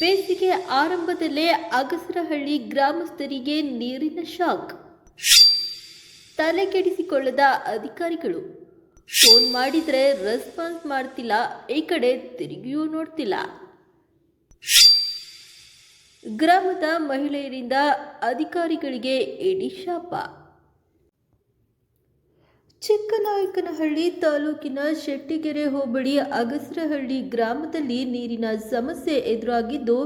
ಬೇಸಿಗೆ ಆರಂಭದಲ್ಲೇ ಅಗಸರಹಳ್ಳಿ ಗ್ರಾಮಸ್ಥರಿಗೆ ನೀರಿನ ಶಾಕ್. ತಲೆಕೆಡಿಸಿಕೊಳ್ಳದ ಅಧಿಕಾರಿಗಳು. ಫೋನ್ ಮಾಡಿದ್ರೆ ರೆಸ್ಪಾನ್ಸ್ ಮಾಡ್ತಿಲ್ಲ, ಈ ಕಡೆ ತಿರುಗಿಯೂ ನೋಡ್ತಿಲ್ಲ. ಗ್ರಾಮದ ಮಹಿಳೆಯರಿಂದ ಅಧಿಕಾರಿಗಳಿಗೆ ಇಡೀ ಶಾಪ. ಚಿಕ್ಕನಾಯಕನಹಳ್ಳಿ ತಾಲೂಕಿನ ಶೆಟ್ಟಿಗೆರೆ ಹೋಬಳಿ ಅಗಸರಹಳ್ಳಿ ಗ್ರಾಮದಲ್ಲಿ ನೀರಿನ ಸಮಸ್ಯೆ ಎದುರಾಗಿದ್ದು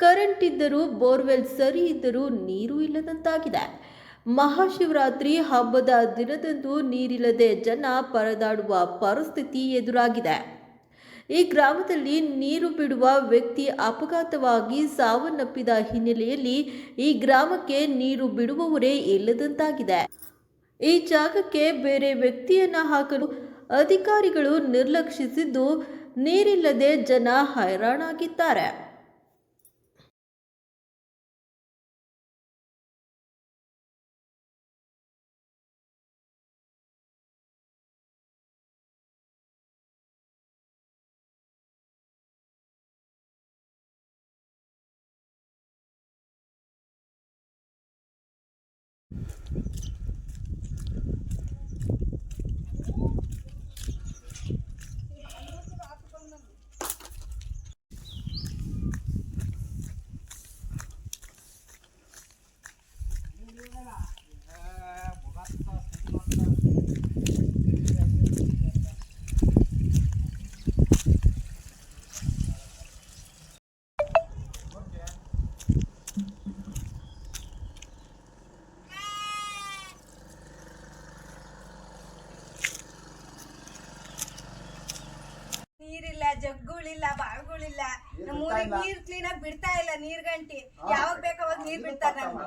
ಕರೆಂಟ್ ಇದ್ದರೂ ಬೋರ್ವೆಲ್ ಸರಿ ಇದ್ದರೂ ನೀರು ಇಲ್ಲದಂತಾಗಿದೆ. ಮಹಾಶಿವರಾತ್ರಿ ಹಬ್ಬದ ದಿನದಂದು ನೀರಿಲ್ಲದೆ ಜನ ಪರದಾಡುವ ಪರಿಸ್ಥಿತಿ ಎದುರಾಗಿದೆ. ಈ ಗ್ರಾಮದಲ್ಲಿ ನೀರು ಬಿಡುವ ವ್ಯಕ್ತಿ ಅಪಘಾತವಾಗಿ ಸಾವನ್ನಪ್ಪಿದ ಹಿನ್ನೆಲೆಯಲ್ಲಿ ಈ ಗ್ರಾಮಕ್ಕೆ ನೀರು ಬಿಡುವವರೇ ಇಲ್ಲದಂತಾಗಿದೆ. ಈ ಜಾಗಕ್ಕೆ ಬೇರೆ ವ್ಯಕ್ತಿಯನ್ನು ಹಾಕಲು ಅಧಿಕಾರಿಗಳು ನಿರ್ಲಕ್ಷಿಸಿದ್ದು ನೀರಿಲ್ಲದೆ ಜನ ಹೈರಾಣಾಗಿದ್ದಾರೆ ನೀರಿಲ್ಲ ಜಗ್ಗುಳಿಲ್ಲ ಬಾವಿಗಳಿಲ್ಲ ನಮ್ಮ ಊರಿಗೆ ನೀರ್ ಕ್ಲೀನ್ ಆಗಿ ಬಿಡ್ತಾ ಇಲ್ಲ ನೀರ್ ಗಂಟಿ ಯಾವಾಗ ಬೇಕಾವಾಗ ನೀರ್ ಬಿಡ್ತಾರ ನಮ್ಗೆ.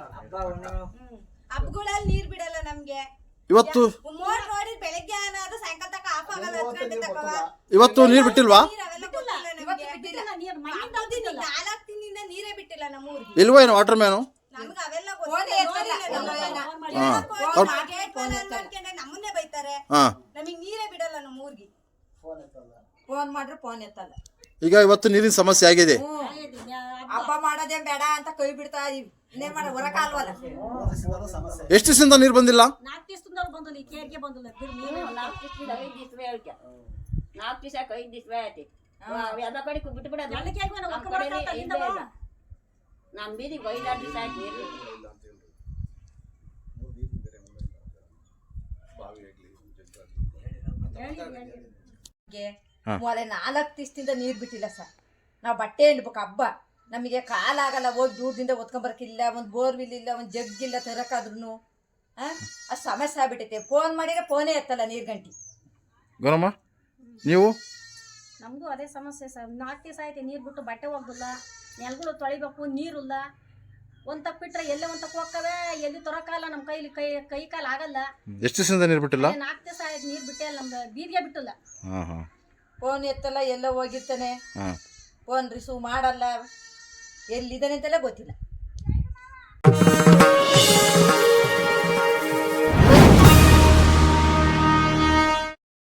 ಹ್ಮ್. ಹಬ್ಬಗಳಲ್ಲಿ ನೀರ್ ಬಿಡಲ್ಲ ನಮ್ಗೆ. ಇವತ್ತು ಮೋರ್ ನೋಡಿ ಬೆಳಗ್ಗೆ ಅನ್ನೋದು ಸಾಯಂಕಾಲ ತಕ ಆಫ್ ಆಗಲ್ಲ ಹತ್ತು ಗಂಟೆ ತಕವ ಇವತ್ತು ನೀರ್ ಬಿಟ್ಟಿಲ್ವಾ? ನಾಲ್ಕು ದಿನದಿಂದ ನೀರೇ ಬಿಟ್ಟಿಲ್ಲ ನಮ್ಮ ಊರಿಗೆ. ಇಲ್ವಾ ಏನು ವಾಟರ್ ಮ್ಯಾನು ನಮ್ಗೆ ಅವೆಲ್ಲ ನಮ್ಮನ್ನೇ ಬೈತಾರೆ. ಹಾಂ. ನಮಗ್ ನೀರೇ ಫೋನ್ ಮಾಡ್ರೆ ಫೋನ್ ಎತ್ತಲ್ಲ. ಈಗ ಇವತ್ತು ನೀರಿನ ಸಮಸ್ಯೆ ಆಗಿದೆ. ಹಬ್ಬ ಮಾಡೋದೇನ್ ಬೇಡ ಅಂತ ಕೈ ಬಿಡ್ತಾ ಇದೀವಿ. ಇನ್ನೇನ್ ಮಾಡ ಹೊರಕಾಲ್ವಲ್ಲ ಎಷ್ಟು ದಿವಸದಿಂದ ನೀರು ಬಂದಿಲ್ಲ? ನಾಲ್ಕು ದಿವಸದಿಂದ ಬಂದಿಲ್ಲ. ಈ ಕೇರ್ಗೆ ಬಂದಿಲ್ಲ. ನೀನು ನಾಲ್ಕು ದಿವಸ ಐದು ದಿವಸ ಹೇಳ್ಕೆ ನಾಲ್ಕು ದಿವಸ ಐದು ದಿವಸ ಆಯ್ತು? ಎಲ್ಲ ಕಡೆ ಬಿಟ್ಟು ನಮ್ಮ ಬೀದಿಗೆ ಐದಾರು ದಿವಸ ಆಯ್ತು ನೀರು. ಮೊಲೆ ನಾಲ್ಕು ದಿವಸದಿಂದ ನೀರ್ ಬಿಟ್ಟಿಲ್ಲ ಸರ್. ನಾವು ಬಟ್ಟೆ ಹಿಂಡ್ಬೇಕು ಹಬ್ಬ. ನಮಗೆ ಕಾಲಾಗಲ್ಲ ಹೋಗಿ ದೂರದಿಂದ ಒತ್ಕೊಂಬರಕ್ಕಿಲ್ಲ ಒಂದು ಬೋರ್ವಿಲ್ ಇಲ್ಲ ಒಂದು ಜಗ್ ಇಲ್ಲ ತರಕಾದ್ರೂ ಅಷ್ಟು ಸಮಸ್ಯೆ ಆಗ್ಬಿಟ್ಟೈತೆ ಫೋನ್ ಮಾಡಿದ್ರೆ ಫೋನೇ ಎತ್ತಲ್ಲ ನೀರ್ ಗಂಟಿ. ಗೌರಮ್ಮ ನೀವು? ನಮಗೂ ಅದೇ ಸಮಸ್ಯೆ ಸರ್. ನಾಲ್ಕು ದಿವಸ ಆಯ್ತು ನೀರು ಬಿಟ್ಟು ಬಟ್ಟೆ ಹೋಗಿಲ್ಲ ನೆಲಗಳು ತೊಳಿಬೇಕು ನೀರಿಲ್ಲ. ಒಂದು ತಪ್ಪಿಟ್ರೆ ಎಲ್ಲೇ ಒಂದು ತಪ್ಪು ಹೋಗ್ತವೆ ಎಲ್ಲಿ ತೊರಕಾಲ? ನಮ್ಮ ಕೈಲಿ ಕೈ ಕೈ ಕಾಲು ಆಗಲ್ಲ. ಎಷ್ಟು ದಿವಸದಿಂದ ನೀರು ಬಿಟ್ಟಿಲ್ಲ? ನಾಲ್ಕು ದಿವಸ ಆಯ್ತು ನೀರು ಬಿಟ್ಟೆ ಇಲ್ಲ ನಮ್ದು ಬೀದಿಗೆ ಬಿಟ್ಟಿಲ್ಲ. ಹಾಂ ಹಾಂ. ಫೋನ್ ಎತ್ತಲ್ಲ ಎಲ್ಲೋ ಹೋಗಿರ್ತಾನೆ. ಹಾಂ. ಫೋನ್ ರಿಸೀವ್ ಮಾಡಲ್ಲ. ಎಲ್ಲಿದ್ದಾನೆ ಅಂತೆಲ್ಲ ಗೊತ್ತಿಲ್ಲ.